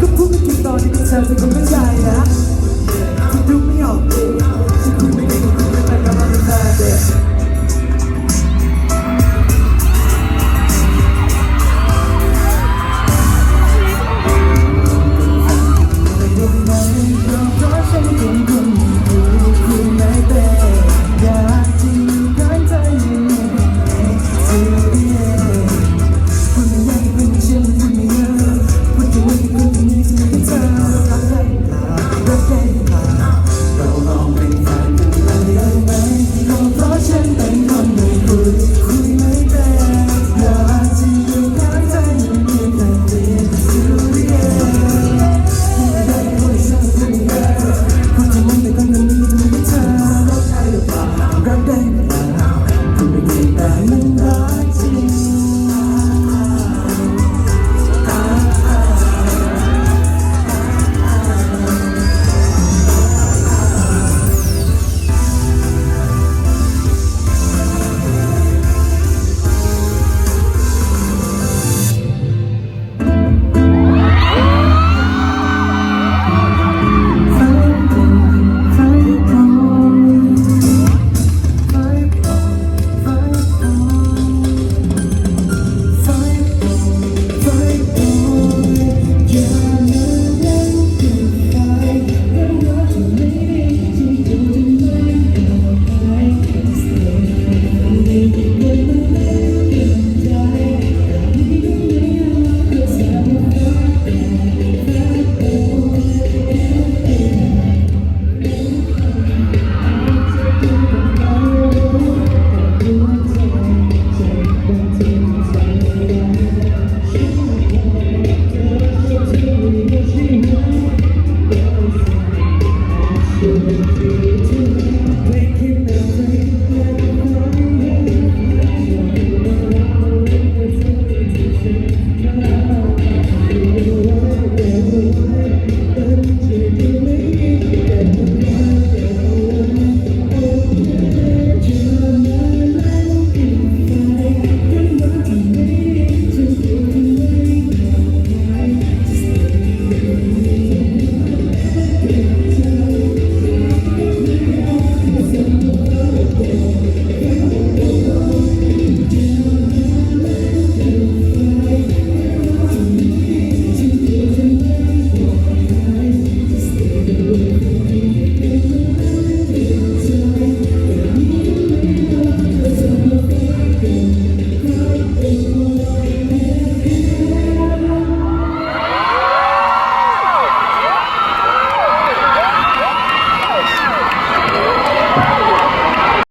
ก็พูดไม่ถึงตอนนี้ก็เธอจะคนไม่ใจนะคุณดูไม่ออก Making the